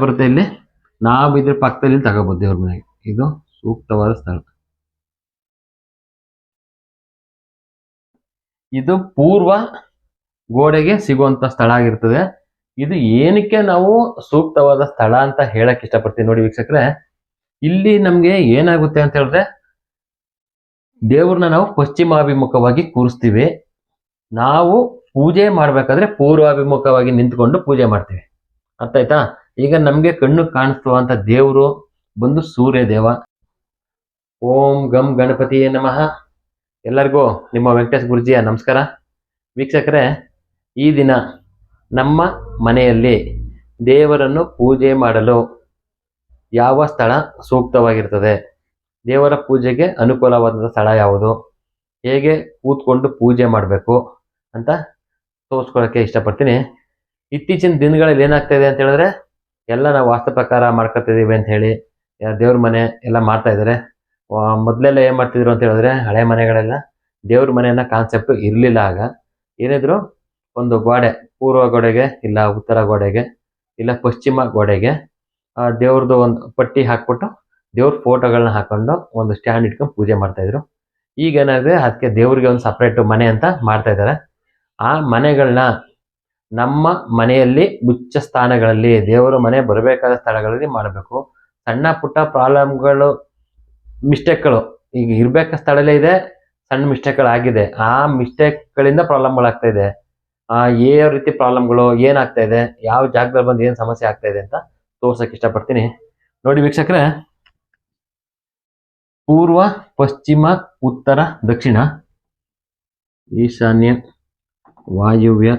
ಬರುತ್ತೆ ಇಲ್ಲಿ? ನಾವು ಇದ್ರ ಪಕ್ಕದಲ್ಲಿ ತಗೋಬಹುದು ದೇವ್ರ ಮನೆಗೆ. ಇದು ಸೂಕ್ತವಾದ ಸ್ಥಳ. ಇದು ಪೂರ್ವ ಗೋಡೆಗೆ ಸಿಗುವಂತ ಸ್ಥಳ ಆಗಿರ್ತದೆ. ಇದು ಏನಕ್ಕೆ ನಾವು ಸೂಕ್ತವಾದ ಸ್ಥಳ ಅಂತ ಹೇಳಕ್ ಇಷ್ಟಪಡ್ತೀವಿ ನೋಡಿ ವೀಕ್ಷಕರೇ. ಇಲ್ಲಿ ನಮ್ಗೆ ಏನಾಗುತ್ತೆ ಅಂತ ಹೇಳಿದ್ರೆ, ದೇವ್ರನ್ನ ನಾವು ಪಶ್ಚಿಮಾಭಿಮುಖವಾಗಿ ಕೂರಿಸ್ತೀವಿ. ನಾವು ಪೂಜೆ ಮಾಡ್ಬೇಕಾದ್ರೆ ಪೂರ್ವಾಭಿಮುಖವಾಗಿ ನಿಂತ್ಕೊಂಡು ಪೂಜೆ ಮಾಡ್ತೀವಿ. ಅರ್ಥ ಆಯ್ತಾ ಈಗ ನಮಗೆ ಕಣ್ಣು ಕಾಣಿಸುವಂತ ದೇವರು ಬಂದು ಸೂರ್ಯ ದೇವ. ಓಂ ಗಂ ಗಣಪತಿಯೇ ನಮಃ. ಎಲ್ಲರಿಗೂ ನಿಮ್ಮ ವೆಂಕಟೇಶ್ ಗುರುಜಿಯ ನಮಸ್ಕಾರ. ವೀಕ್ಷಕರೇ, ಈ ದಿನ ನಮ್ಮ ಮನೆಯಲ್ಲಿ ದೇವರನ್ನು ಪೂಜೆ ಮಾಡಲು ಯಾವ ಸ್ಥಳ ಸೂಕ್ತವಾಗಿರ್ತದೆ? ದೇವರ ಪೂಜೆಗೆ ಅನುಕೂಲವಾದ ಸ್ಥಳ ಯಾವುದು? ಹೇಗೆ ಕೂತ್ಕೊಂಡು ಪೂಜೆ ಮಾಡಬೇಕು ಅಂತ ತೋರಿಸ್ಕೊಳ್ಳೋಕ್ಕೆ ಇಷ್ಟಪಡ್ತೀನಿ. ಇತ್ತೀಚಿನ ದಿನಗಳಲ್ಲಿ ಏನಾಗ್ತಾ ಇದೆ ಅಂತ ಹೇಳಿದ್ರೆ ಎಲ್ಲ ನಾವು ವಾಸ್ತು ಪ್ರಕಾರ ಮಾಡ್ಕೊತಿದ್ದೀವಿ ಅಂತ ಹೇಳಿ ದೇವ್ರ ಮನೆ ಎಲ್ಲ ಮಾಡ್ತಾ ಇದ್ದಾರೆ ಮೊದಲೆಲ್ಲ ಏನು ಮಾಡ್ತಿದ್ರು ಅಂತ ಹೇಳಿದ್ರೆ, ಹಳೆ ಮನೆಗಳೆಲ್ಲ ದೇವ್ರ ಮನೆಯನ್ನ ಕಾನ್ಸೆಪ್ಟ್ ಇರಲಿಲ್ಲ ಆಗ. ಏನಿದ್ರು ಒಂದು ಗೋಡೆ, ಪೂರ್ವ ಗೋಡೆಗೆ ಇಲ್ಲ ಉತ್ತರ ಗೋಡೆಗೆ ಇಲ್ಲ ಪಶ್ಚಿಮ ಗೋಡೆಗೆ ದೇವ್ರದ್ದು ಒಂದು ಪಟ್ಟಿ ಹಾಕ್ಬಿಟ್ಟು ದೇವ್ರ ಫೋಟೋಗಳನ್ನ ಹಾಕೊಂಡು ಒಂದು ಸ್ಟ್ಯಾಂಡ್ ಇಟ್ಕೊಂಡು ಪೂಜೆ ಮಾಡ್ತಾ ಇದ್ರು. ಈಗ ಏನಾಗಿದೆ, ಅದಕ್ಕೆ ದೇವ್ರಿಗೆ ಒಂದು ಸಪ್ರೇಟ್ ಮನೆ ಅಂತ ಮಾಡ್ತಾ ಇದ್ದಾರೆ ಆ ಮನೆಗಳನ್ನ ನಮ್ಮ ಮನೆಯಲ್ಲಿ ಮುಚ್ಚ ಸ್ಥಾನಗಳಲ್ಲಿ, ದೇವರ ಮನೆ ಬರಬೇಕಾದ ಸ್ಥಳಗಳಲ್ಲಿ ಮಾಡಬೇಕು. ಸಣ್ಣ ಪುಟ್ಟ ಪ್ರಾಬ್ಲಮ್ಗಳು, ಮಿಸ್ಟೇಕ್ಗಳು ಈಗ ಇರಬೇಕಾದ ಸ್ಥಳಲ್ಲೇ ಇದೆ, ಸಣ್ಣ ಮಿಸ್ಟೇಕ್ಗಳು ಆಗಿದೆ ಆ ಮಿಸ್ಟೇಕ್ಗಳಿಂದ ಪ್ರಾಬ್ಲಮ್ಗಳಾಗ್ತಾ ಇದೆ. ಆ ಯಾವ ರೀತಿ ಪ್ರಾಬ್ಲಮ್ಗಳು ಏನಾಗ್ತಾ ಇದೆ, ಯಾವ ಜಾಗದಲ್ಲಿ ಬಂದು ಏನು ಸಮಸ್ಯೆ ಆಗ್ತಾ ಇದೆ ಅಂತ ತೋರ್ಸಕ್ಕೆ ಇಷ್ಟಪಡ್ತೀನಿ. ನೋಡಿ ವೀಕ್ಷಕರೇ, ಪೂರ್ವ, ಪಶ್ಚಿಮ, ಉತ್ತರ, ದಕ್ಷಿಣ, ಈಶಾನ್ಯ, ವಾಯುವ್ಯ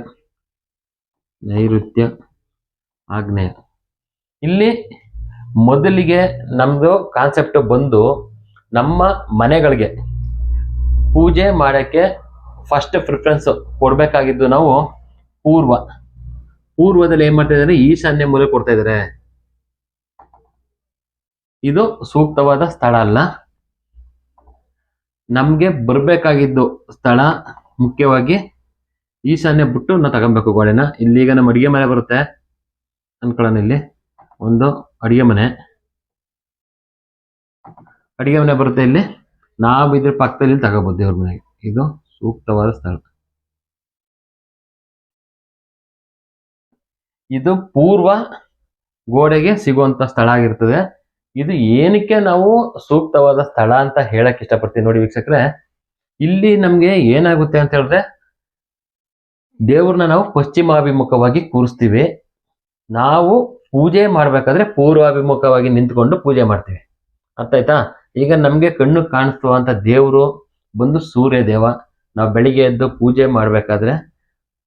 ನೈಋತ್ಯ ಆಗ್ನೇಯ. ಇಲ್ಲಿ ಮೊದಲಿಗೆ ನಮ್ದು ಕಾನ್ಸೆಪ್ಟ್ ಬಂದು ನಮ್ಮ ಮನೆಗಳಿಗೆ ಪೂಜೆ ಮಾಡೋಕ್ಕೆ ಫಸ್ಟ್ ಪ್ರಿಫರೆನ್ಸ್ ಕೊಡಬೇಕಾಗಿದ್ದು ನಾವು ಪೂರ್ವ. ಪೂರ್ವದಲ್ಲಿ ಏನ್ ಮಾಡ್ತಾ ಇದ್ದಾರೆ? ಈಶಾನ್ಯ ಮೂಲೆ ಕೊಡ್ತಾ ಇದ್ದಾರೆ. ಇದು ಸೂಕ್ತವಾದ ಸ್ಥಳ ಅಲ್ಲ. ನಮ್ಗೆ ಬರ್ಬೇಕಾಗಿದ್ದು ಸ್ಥಳ ಮುಖ್ಯವಾಗಿ ಈಶಾನ್ಯ ಬಿಟ್ಟು ನಾವು ತಗೊಬೇಕು ಗೋಡೆನ. ಇಲ್ಲೀಗ ನಮ್ಮ ಅಡುಗೆ ಮನೆ ಬರುತ್ತೆ. ಅನ್ಕೊಳ್ಳೋಣ ಇಲ್ಲಿ. ಒಂದು ಅಡುಗೆ ಮನೆ. ಅಡುಗೆ ಮನೆ ಬರುತ್ತೆ ಇಲ್ಲಿ. ನಾವು ಇದ್ರ ಪಕ್ಕದಲ್ಲಿ ತಗೋಬೋದು ದೇವ್ರ ಮನೆಗೆ. ಇದು ಸೂಕ್ತವಾದ ಸ್ಥಳ. ಇದು ಪೂರ್ವ ಗೋಡೆಗೆ ಸಿಗುವಂತ ಸ್ಥಳ ಆಗಿರ್ತದೆ. ಇದು ಏನಕ್ಕೆ ನಾವು ಸೂಕ್ತವಾದ ಸ್ಥಳ ಅಂತ ಹೇಳಕ್ ಇಷ್ಟಪಡ್ತೀವಿ ನೋಡಿ ವೀಕ್ಷಕರೇ. ಇಲ್ಲಿ ನಮ್ಗೆ ಏನಾಗುತ್ತೆ ಅಂತ ಹೇಳಿದ್ರೆ ದೇವ್ರನ್ನ ನಾವು ಪಶ್ಚಿಮಾಭಿಮುಖವಾಗಿ ಕೂರಿಸ್ತೀವಿ. ನಾವು ಪೂಜೆ ಮಾಡ್ಬೇಕಾದ್ರೆ ಪೂರ್ವಾಭಿಮುಖವಾಗಿ ನಿಂತ್ಕೊಂಡು ಪೂಜೆ ಮಾಡ್ತೀವಿ. ಅರ್ಥ ಆಯ್ತಾ? ಈಗ ನಮಗೆ ಕಣ್ಣು ಅಂತ ದೇವರು ಬಂದು ಸೂರ್ಯ ದೇವ ನಾವು ಬೆಳಿಗ್ಗೆ ಎದ್ದು ಪೂಜೆ ಮಾಡಬೇಕಾದ್ರೆ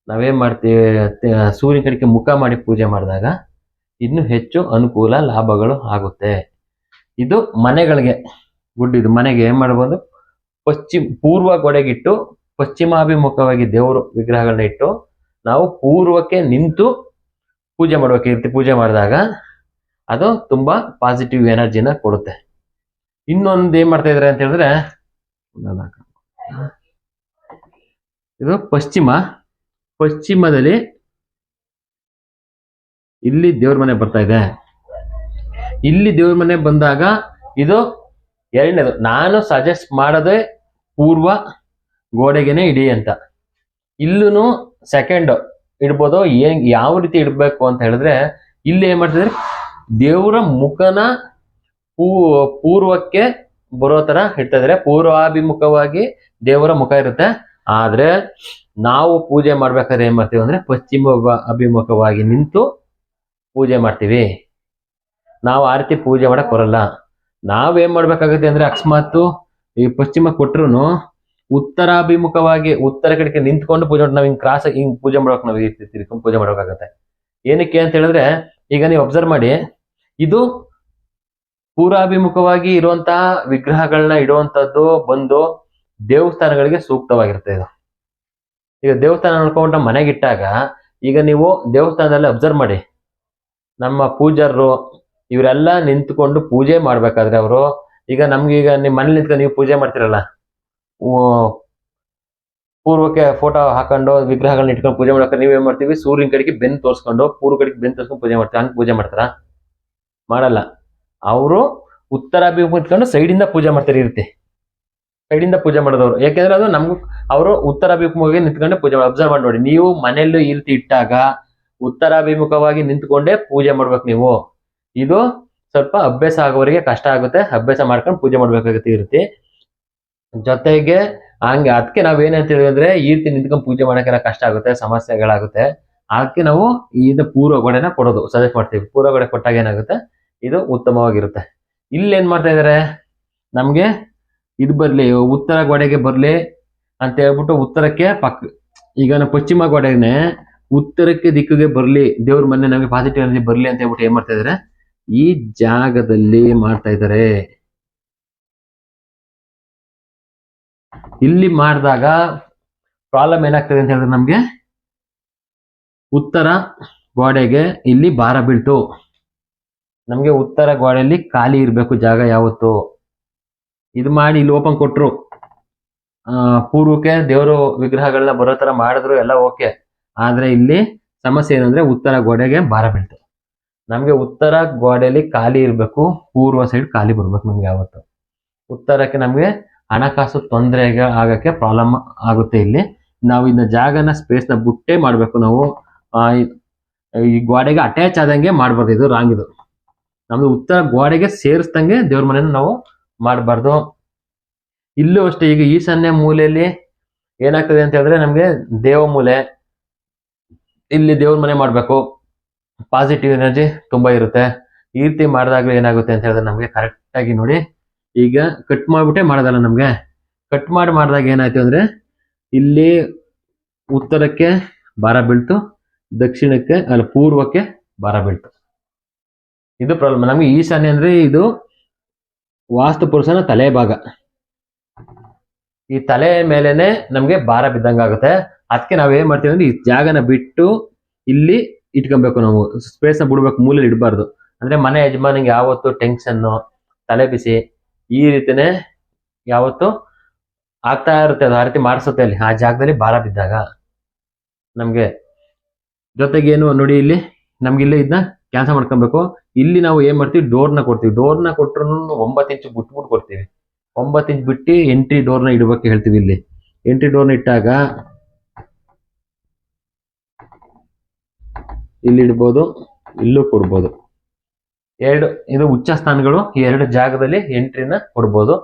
ನಾವೇನು ಮಾಡ್ತೀವಿ? ಸೂರ್ಯನ ಕಡೆಗೆ ಮುಖ ಮಾಡಿ ಪೂಜೆ ಮಾಡಿದಾಗ ಇನ್ನು ಹೆಚ್ಚು ಅನುಕೂಲ ಲಾಭಗಳು ಆಗುತ್ತೆ. ಇದು ಮನೆಗಳಿಗೆ. ಗುಡ್, ಇದು ಮನೆಗೆ ಏನು ಮಾಡ್ಬೋದು? ಪಶ್ಚಿಮ ಪೂರ್ವ ಗೋಡೆಗಿಟ್ಟು ಪಶ್ಚಿಮಾಭಿಮುಖವಾಗಿ ದೇವರು ವಿಗ್ರಹಗಳನ್ನ ಇಟ್ಟು ನಾವು ಪೂರ್ವಕ್ಕೆ ನಿಂತು ಪೂಜೆ ಮಾಡಬೇಕು ಈ ಪೂಜೆ ಮಾಡಿದಾಗ ಅದು ತುಂಬಾ ಪಾಸಿಟಿವ್ ಎನರ್ಜಿನ ಕೊಡುತ್ತೆ. ಇನ್ನೊಂದು ಏನ್ ಮಾಡ್ತಾ ಇದಾರೆ ಅಂತ ಹೇಳಿದ್ರೆ ಇದು ಪಶ್ಚಿಮ. ಪಶ್ಚಿಮದಲ್ಲಿ ಇಲ್ಲಿ ದೇವ್ರ ಮನೆ ಬರ್ತಾ ಇದೆ. ಇಲ್ಲಿ ದೇವ್ರ ಮನೆ ಬಂದಾಗ ಇದು ಎರಡನೇದು. ನಾನು ಸಜೆಸ್ಟ್ ಮಾಡದೆ ಪೂರ್ವ ಗೋಡೆಗೆನೆ ಇಡಿ ಅಂತ. ಇಲ್ಲೂ ಸೆಕೆಂಡ್ ಇಡ್ಬೋದು. ಏನ್, ಯಾವ ರೀತಿ ಇಡಬೇಕು ಅಂತ ಹೇಳಿದ್ರೆ, ಇಲ್ಲಿ ಏನ್ ಮಾಡ್ತಿದ್ರೆ? ದೇವರ ಮುಖನ ಪೂ, ಪೂರ್ವಕ್ಕೆ ಬರೋ ತರ ಇಡ್ತಾ ಪೂರ್ವಾಭಿಮುಖವಾಗಿ ದೇವರ ಮುಖ ಇರುತ್ತೆ. ಆದ್ರೆ ನಾವು ಪೂಜೆ ಮಾಡ್ಬೇಕಾದ್ರೆ ಏನ್ ಮಾಡ್ತೀವಿ ಅಂದ್ರೆ ಪಶ್ಚಿಮ ಅಭಿಮುಖವಾಗಿ ನಿಂತು ಪೂಜೆ ಮಾಡ್ತೀವಿ. ನಾವು ಆ ರೀತಿ ಪೂಜೆ ಮಾಡಕ್ ಬರಲ್ಲ. ನಾವೇನ್ ಮಾಡ್ಬೇಕಾಗುತ್ತೆ ಅಂದ್ರೆ ಅಕಸ್ಮಾತ್ ಈ ಪಶ್ಚಿಮ ಕೊಟ್ರು ಉತ್ತರಾಭಿಮುಖವಾಗಿ ಉತ್ತರ ಕಡೆಗೆ ನಿಂತ್ಕೊಂಡು ಪೂಜೆ ಮಾಡಿ ನಾವು ಹಿಂಗ್ ಕ್ರಾಸ್ ಹಿಂಗ್ ಪೂಜೆ ಮಾಡೋಕೆ ನಾವು ತಿರ್ಕೊಂಡು ಪೂಜೆ ಮಾಡೋಕ್ಕಾಗತ್ತೆ ಏನಕ್ಕೆ ಅಂತ ಹೇಳಿದ್ರೆ, ಈಗ ನೀವು ಅಬ್ಸರ್ವ್ ಮಾಡಿ, ಇದು ಪೂರ್ವಾಭಿಮುಖವಾಗಿ ಇರುವಂತಹ ವಿಗ್ರಹಗಳನ್ನ ಇಡುವಂಥದ್ದು ಬಂದು ದೇವಸ್ಥಾನಗಳಿಗೆ ಸೂಕ್ತವಾಗಿರುತ್ತೆ ಇದು. ಈಗ ದೇವಸ್ಥಾನ ನೋಡ್ಕೊಂಡು ಮನೆಗೆ ಮನೆಗಿಟ್ಟಾಗ ಈಗ ನೀವು ದೇವಸ್ಥಾನದಲ್ಲಿ ಅಬ್ಸರ್ವ್ ಮಾಡಿ, ನಮ್ಮ ಪೂಜಾರರು ಇವರೆಲ್ಲ ನಿಂತ್ಕೊಂಡು ಪೂಜೆ ಮಾಡ್ಬೇಕಾದ್ರೆ ಅವರು, ಈಗ ನಮ್ಗೆ ಈಗ ನಿಮ್ಮ ಮನೇಲಿ ನಿಂತ್ಕೊಂಡು ನೀವು ಪೂಜೆ ಮಾಡ್ತಿರಲ್ಲ ಪೂರ್ವಕ್ಕೆ ಫೋಟೋ ಹಾಕೊಂಡು, ವಿಗ್ರಹಗಳನ್ನ ಇಟ್ಕೊಂಡು ಪೂಜೆ ಮಾಡಕ್ಕೆ ನೀವೇನ್ ಮಾಡ್ತೀವಿ? ಸೂರ್ಯನ ಕಡೆಗೆ ಬೆನ್ ತೋರಿಸ್ಕೊಂಡು, ಪೂರ್ವ ಕಡೆಗೆ ಬೆನ್ ತೋರಿಸ್ಕೊಂಡು ಪೂಜೆ ಮಾಡ್ತೀವಿ ಹಂಗೆ ಪೂಜೆ ಮಾಡ್ತಾರ? ಮಾಡಲ್ಲ. ಅವರು ಉತ್ತರಾಭಿಮುಖ ಇಟ್ಕೊಂಡು ಸೈಡಿಂದ ಪೂಜೆ ಮಾಡ್ತಾರೆ ಇರುತ್ತೆ ರೀತಿ. ಸೈಡಿಂದ ಪೂಜೆ ಮಾಡೋದವ್ರು. ಯಾಕೆಂದ್ರೆ ಅದು ನಮ್ಗೆ, ಅವರು ಉತ್ತರಾಭಿಮುಖವಾಗಿ ನಿಂತ್ಕೊಂಡು ಪೂಜೆ ಮಾಡಿ ಅಬ್ಸರ್ವ್ ಮಾಡಿ ನೋಡಿ. ನೀವು ಮನೆಯಲ್ಲೂ ಈ ರೀತಿ ಇಟ್ಟಾಗ ಉತ್ತರಾಭಿಮುಖವಾಗಿ ನಿಂತ್ಕೊಂಡೇ ಪೂಜೆ ಮಾಡ್ಬೇಕು ನೀವು. ಇದು ಸ್ವಲ್ಪ ಅಭ್ಯಾಸ ಆಗೋರಿಗೆ ಕಷ್ಟ ಆಗುತ್ತೆ. ಅಭ್ಯಾಸ ಮಾಡ್ಕೊಂಡು ಪೂಜೆ ಮಾಡ್ಬೇಕಾಗುತ್ತೆ ಇರುತ್ತೆ ರೀತಿ. ಜೊತೆಗೆ ಹಂಗೆ ಅದಕ್ಕೆ ನಾವೇನಂತ ಹೇಳಿದ್ರೆ ಅಂದ್ರೆ ಈ ರೀತಿ ನಿಂತ್ಕೊಂಡು ಪೂಜೆ ಮಾಡೋಕೆಲ್ಲ ಕಷ್ಟ ಆಗುತ್ತೆ, ಸಮಸ್ಯೆಗಳಾಗುತ್ತೆ. ಅದಕ್ಕೆ ನಾವು ಇದು ಪೂರ್ವ ಗೋಡೆನ ಕೊಡೋದು ಸಜೆಸ್ಟ್ ಮಾಡ್ತೀವಿ. ಪೂರ್ವ ಗೋಡೆ ಕೊಟ್ಟಾಗ ಏನಾಗುತ್ತೆ? ಇದು ಉತ್ತಮವಾಗಿರುತ್ತೆ. ಇಲ್ಲಿ ಏನ್ ಮಾಡ್ತಾ ಇದಾರೆ? ನಮ್ಗೆ ಇದು ಬರ್ಲಿ, ಉತ್ತರ ಗೋಡೆಗೆ ಬರ್ಲಿ ಅಂತ ಹೇಳ್ಬಿಟ್ಟು ಉತ್ತರಕ್ಕೆ ಪಕ್ಕ ಈಗ ನಾವು ಪಶ್ಚಿಮ ಗೋಡೆನೆ ಉತ್ತರಕ್ಕೆ ದಿಕ್ಕಿಗೆ ಬರ್ಲಿ, ದೇವ್ರ ಮನೆ ನಮಗೆ ಪಾಸಿಟಿವ್ ಎನರ್ಜಿ ಬರ್ಲಿ ಅಂತ ಹೇಳ್ಬಿಟ್ಟು ಏನ್ ಮಾಡ್ತಾ ಇದಾರೆ? ಈ ಜಾಗದಲ್ಲಿ ಮಾಡ್ತಾ ಇದಾರೆ. ಇಲ್ಲಿ ಮಾಡಿದಾಗ ಪ್ರಾಬ್ಲಮ್ ಏನಾಗ್ತದೆ ಅಂತ ಹೇಳಿದ್ರೆ ನಮಗೆ ಉತ್ತರ ಗೋಡೆಗೆ ಇಲ್ಲಿ ಭಾರ ಬೀಳ್ತು. ನಮಗೆ ಉತ್ತರ ಗೋಡೆಯಲ್ಲಿ ಖಾಲಿ ಇರಬೇಕು ಜಾಗ ಯಾವತ್ತು. ಇದು ಮಾಡಿ ಇಲ್ಲಿ ಓಪನ್ ಕೊಟ್ಟರು ಪೂರ್ವಕ್ಕೆ ದೇವರು ವಿಗ್ರಹಗಳನ್ನ ಬರೋ ಥರ ಮಾಡಿದ್ರು, ಎಲ್ಲ ಓಕೆ ಆದ್ರೆ ಇಲ್ಲಿ ಸಮಸ್ಯೆ ಏನಂದ್ರೆ ಉತ್ತರ ಗೋಡೆಗೆ ಭಾರ ಬೀಳ್ತು. ನಮಗೆ ಉತ್ತರ ಗೋಡೆಯಲ್ಲಿ ಖಾಲಿ ಇರಬೇಕು, ಪೂರ್ವ ಸೈಡ್ ಖಾಲಿ ಬರ್ಬೇಕು ನಮ್ಗೆ ಯಾವತ್ತು. ಉತ್ತರಕ್ಕೆ ನಮ್ಗೆ ಹಣಕಾಸು ತೊಂದರೆ ಆಗಕ್ಕೆ ಪ್ರಾಬ್ಲಮ್ ಆಗುತ್ತೆ ಇಲ್ಲಿ. ನಾವು ಇನ್ನ ಜಾಗನ ಸ್ಪೇಸ್ನ ಬಿಟ್ಟೇ ಮಾಡ್ಬೇಕು ನಾವು. ಈ- ಗೋಡೆಗೆ ಅಟ್ಯಾಚ್ ಆದಂಗೆ ಮಾಡಬಾರ್ದು. ಇದು ರಾಂಗ್ ಇದು. ನಮ್ದು ಉತ್ತರ ಗೋಡೆಗೆ ಸೇರಿಸ್ದಂಗೆ ದೇವ್ರ ಮನೆನ ನಾವು ಮಾಡಬಾರ್ದು. ಇಲ್ಲೂ ಅಷ್ಟೇ, ಈಗ ಈಶಾನ್ಯ ಮೂಲೆಯಲ್ಲಿ ಏನಾಗ್ತದೆ ಅಂತ ಹೇಳಿದ್ರೆ ನಮಗೆ ದೇವ ಮೂಲೆ. ಇಲ್ಲಿ ದೇವ್ರ ಮನೆ ಮಾಡಬೇಕು. ಪಾಸಿಟಿವ್ ಎನರ್ಜಿ ತುಂಬಾ ಇರುತ್ತೆ. ಈ ರೀತಿ ಮಾಡಿದಾಗಲೂ ಏನಾಗುತ್ತೆ ಅಂತ ಹೇಳಿದ್ರೆ ನಮಗೆ ಕರೆಕ್ಟಾಗಿ ನೋಡಿ. ಈಗ ಕಟ್ ಮಾಡಿಬಿಟ್ಟೆ, ಮಾಡೋದಲ್ಲ ನಮಗೆ. ಕಟ್ ಮಾಡಿ ಮಾಡಿದಾಗ ಏನಾಯ್ತು ಅಂದ್ರೆ, ಇಲ್ಲಿ ಉತ್ತರಕ್ಕೆ ಭಾರ ಬೀಳ್ತು, ದಕ್ಷಿಣಕ್ಕೆ, ಅಲ್ಲಿ ಪೂರ್ವಕ್ಕೆ ಭಾರ ಬೀಳ್ತು. ಇದು ಪ್ರಾಬ್ಲಮ್ ನಮ್ಗೆ ಈಶಾನ್ಯ ಅಂದ್ರೆ ಇದು ವಾಸ್ತು ಪುರುಷನ ತಲೆ ಭಾಗ. ಈ ತಲೆ ಮೇಲೆನೆ ನಮಗೆ ಭಾರ ಬಿದ್ದಂಗ ಆಗುತ್ತೆ. ಅದಕ್ಕೆ ನಾವು ಏನು ಮಾಡ್ತೀವಿ ಅಂದ್ರೆ, ಈ ಜಾಗನ ಬಿಟ್ಟು ಇಲ್ಲಿ ಇಟ್ಕೊಬೇಕು ನಾವು. ಸ್ಪೇಸ್ನ ಬಿಡ್ಬೇಕು, ಮೂಲೆಯಲ್ಲಿ ಇಡಬಾರ್ದು. ಅಂದ್ರೆ ಮನೆ ಯಜಮಾನಿಗೆ ಯಾವತ್ತು ಟೆನ್ಷನ್ನು ತಲೆ ಬಿಸಿ ಈ ರೀತಿನೇ ಯಾವತ್ತು ಆಗ್ತಾ ಇರುತ್ತೆ, ಅದು ಆ ರೀತಿ ಮಾಡಿಸುತ್ತೆ ಅಲ್ಲಿ. ಆ ಜಾಗದಲ್ಲಿ ಭಾರ ಬಿದ್ದಾಗ ನಮಗೆ ಜೊತೆಗೇನು ನೋಡಿ ಇಲ್ಲಿ ನಮ್ಗೆ ಇಲ್ಲಿ ಇದನ್ನ ಕ್ಯಾನ್ಸಲ್ ಮಾಡ್ಕೊಬೇಕು. ಇಲ್ಲಿ ನಾವು ಏನ್ ಮಾಡ್ತೀವಿ? ಡೋರ್ನ ಕೊಡ್ತೀವಿ. ಡೋರ್ನ ಕೊಟ್ಟರು ಒಂಬತ್ತು ಇಂಚು ಬಿಟ್ಬಿಟ್ಟು ಕೊಡ್ತೀವಿ. ಒಂಬತ್ತು ಇಂಚ್ ಬಿಟ್ಟು ಎಂಟ್ರಿ ಡೋರ್ನ ಇಡಬೇಕು ಹೇಳ್ತೀವಿ ಇಲ್ಲಿ. ಎಂಟ್ರಿ ಡೋರ್ನ ಇಟ್ಟಾಗ ಇಲ್ಲಿ ಇಡ್ಬೋದು, ಇಲ್ಲೂ ಕೊಡ್ಬೋದು. ಎರಡು, ಇದು ಉಚ್ಚ ಸ್ಥಾನಗಳು, ಈ ಎರಡು ಜಾಗದಲ್ಲಿ ಎಂಟ್ರಿನ ಕೊಡ್ಬೋದು.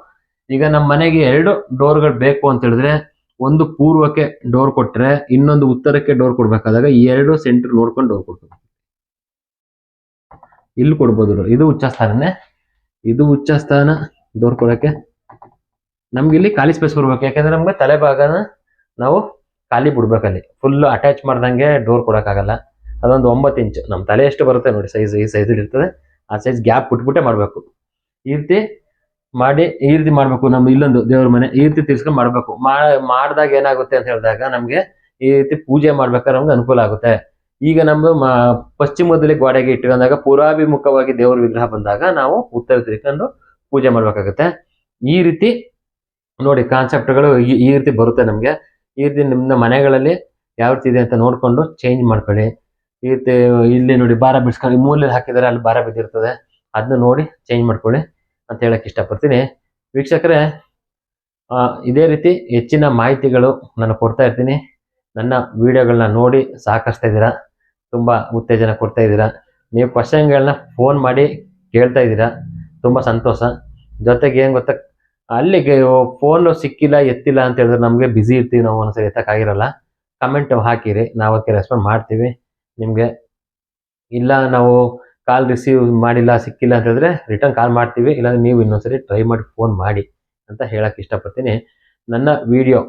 ಈಗ ನಮ್ಮ ಮನೆಗೆ ಎರಡು ಡೋರ್ಗಳು ಬೇಕು ಅಂತ ಹೇಳಿದ್ರೆ, ಒಂದು ಪೂರ್ವಕ್ಕೆ ಡೋರ್ ಕೊಟ್ರೆ, ಇನ್ನೊಂದು ಉತ್ತರಕ್ಕೆ ಡೋರ್ ಕೊಡ್ಬೇಕಾದಾಗ ಈ ಎರಡು ಸೆಂಟರ್ ನೋಡ್ಕೊಂಡು ಡೋರ್ ಕೊಡ್ಬೇಕು. ಇಲ್ಲಿ ಕೊಡ್ಬೋದು ಇದು ಉಚ್ಚ ಸ್ಥಾನನೇ. ಇದು ಉಚ್ಚ ಸ್ಥಾನ ಡೋರ್ ಕೊಡಕ್ಕೆ. ನಮ್ಗೆ ಇಲ್ಲಿ ಖಾಲಿ ಸ್ಪೇಸ್ ಕೊಡ್ಬೇಕು. ಯಾಕಂದ್ರೆ ನಮ್ಗೆ ತಲೆ ಭಾಗನ ನಾವು ಖಾಲಿ ಬಿಡ್ಬೇಕಲ್ಲಿ ಫುಲ್ ಅಟ್ಯಾಚ್ ಮಾಡ್ದಂಗೆ ಡೋರ್ ಕೊಡೋಕ್ಕಾಗಲ್ಲ. ಅದೊಂದು ಒಂಬತ್ತು ಇಂಚ್ ನಮ್ಮ ತಲೆ ಎಷ್ಟು ಬರುತ್ತೆ ನೋಡಿ ಸೈಜ್ ಈ ಸೈಜಲ್ಲಿ ಇರ್ತದೆ. ಆ ಸೈಜ್ ಗ್ಯಾಪ್ ಕೊಟ್ಬಿಟ್ಟೆ ಮಾಡಬೇಕು. ಈ ರೀತಿ ಮಾಡಿ, ಈ ರೀತಿ ಮಾಡಬೇಕು. ನಮ್ಮ ಇಲ್ಲೊಂದು ದೇವ್ರ ಮನೆ, ಈ ರೀತಿ ತಿರ್ಸ್ಕೊಂಡು ಮಾಡಬೇಕು. ಮಾಡಿದಾಗ ಏನಾಗುತ್ತೆ ಅಂತ ಹೇಳಿದಾಗ ನಮಗೆ ಈ ರೀತಿ ಪೂಜೆ ಮಾಡ್ಬೇಕಾದ್ರೆ ನಮ್ಗೆ ಅನುಕೂಲ ಆಗುತ್ತೆ. ಈಗ ನಮ್ಮದು ಪಶ್ಚಿಮದಲ್ಲಿ ಗೋಡೆಗೆ ಇಟ್ಕೊಂಡಾಗ ಪುರಾಭಿಮುಖವಾಗಿ ದೇವ್ರ ವಿಗ್ರಹ ಬಂದಾಗ ನಾವು ಉತ್ತರ ತಿರ್ಕೊಂಡು ಪೂಜೆ ಮಾಡ್ಬೇಕಾಗುತ್ತೆ. ಈ ರೀತಿ ನೋಡಿ ಕಾನ್ಸೆಪ್ಟ್ಗಳು ಈ ರೀತಿ ಬರುತ್ತೆ ನಮಗೆ. ಈ ರೀತಿ ನಿಮ್ಮ ಮನೆಗಳಲ್ಲಿ ಯಾವ ರೀತಿ ಇದೆ ಅಂತ ನೋಡ್ಕೊಂಡು ಚೇಂಜ್ ಮಾಡ್ಕೊಳ್ಳಿ. ಈ ರೀತಿ ಇಲ್ಲಿ ನೋಡಿ ಭಾರ ಬಿಡಿಸ್ಕೊಂಡು ಮೂಲೆಯಲ್ಲಿ ಹಾಕಿದರೆ, ಅಲ್ಲಿ ಭಾರ ಬಿದ್ದಿರ್ತದೆ. ಅದನ್ನ ನೋಡಿ ಚೇಂಜ್ ಮಾಡ್ಕೊಳ್ಳಿ ಅಂತ ಹೇಳಕ್ ಇಷ್ಟಪಡ್ತೀನಿ. ವೀಕ್ಷಕರೇ ಇದೇ ರೀತಿ ಹೆಚ್ಚಿನ ಮಾಹಿತಿಗಳು ನಾನು ಕೊಡ್ತಾ ಇರ್ತೀನಿ. ನನ್ನ ವಿಡಿಯೋಗಳನ್ನ ನೋಡಿ ಸಹಕರಿಸ್ತಾ ಇದ್ದೀರಾ? ತುಂಬ ಉತ್ತೇಜನ ಕೊಡ್ತಾ ಇದ್ದೀರಾ? ನೀವು ಕ್ವಶನ್ಗಳನ್ನ ಫೋನ್ ಮಾಡಿ ಕೇಳ್ತಾ ಇದ್ದೀರಾ? ತುಂಬ ಸಂತೋಷ. ಜೊತೆಗೆ ಏನು ಗೊತ್ತಾ, ಅಲ್ಲಿಗೆ ಫೋನ್ ಸಿಕ್ಕಿಲ್ಲ, ಎತ್ತಿಲ್ಲ ಅಂತ ಹೇಳಿದ್ರೆ ನಮಗೆ ಬ್ಯುಸಿ ಇರ್ತೀವಿ, ನಾವು ಒಂದ್ಸರಿ ಎತ್ತಕ್ಕಾಗಿರಲ್ಲ. ಕಮೆಂಟ್ ಹಾಕಿರಿ, ನಾವು ಅದಕ್ಕೆ ರೆಸ್ಪಾಂಡ್ ಮಾಡ್ತೀವಿ. ನಿಮಗೆ ಇಲ್ಲ, ನಾವು ಕಾಲ್ ರಿಸೀವ್ ಮಾಡಿಲ್ಲ, ಸಿಕ್ಕಿಲ್ಲ ಅಂತ ರಿಟರ್ನ್ ಕಾಲ್ ಮಾಡ್ತೀವಿ. ಇಲ್ಲಾಂದ್ರೆ ನೀವು ಇನ್ನೊಂದ್ಸರಿ ಟ್ರೈ ಮಾಡಿ ಫೋನ್ ಮಾಡಿ ಅಂತ ಹೇಳಕ್ಕೆ ಇಷ್ಟಪಡ್ತೀನಿ. ನನ್ನ ವಿಡಿಯೋ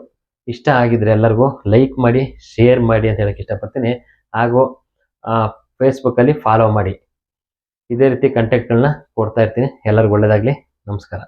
ಇಷ್ಟ ಆಗಿದ್ರೆ ಎಲ್ಲರಿಗೂ ಲೈಕ್ ಮಾಡಿ ಶೇರ್ ಮಾಡಿ ಅಂತ ಹೇಳಕ್ಕೆ ಇಷ್ಟಪಡ್ತೀನಿ. ಹಾಗೂ ಫೇಸ್ಬುಕ್ಕಲ್ಲಿ ಫಾಲೋ ಮಾಡಿ. ಇದೇ ರೀತಿ ಕಂಟೆಂಟ್ಗಳನ್ನ ಕೊಡ್ತಾ ಇರ್ತೀನಿ. ಎಲ್ಲರಿಗೂ ಒಳ್ಳೆಯದಾಗಲಿ ನಮಸ್ಕಾರ.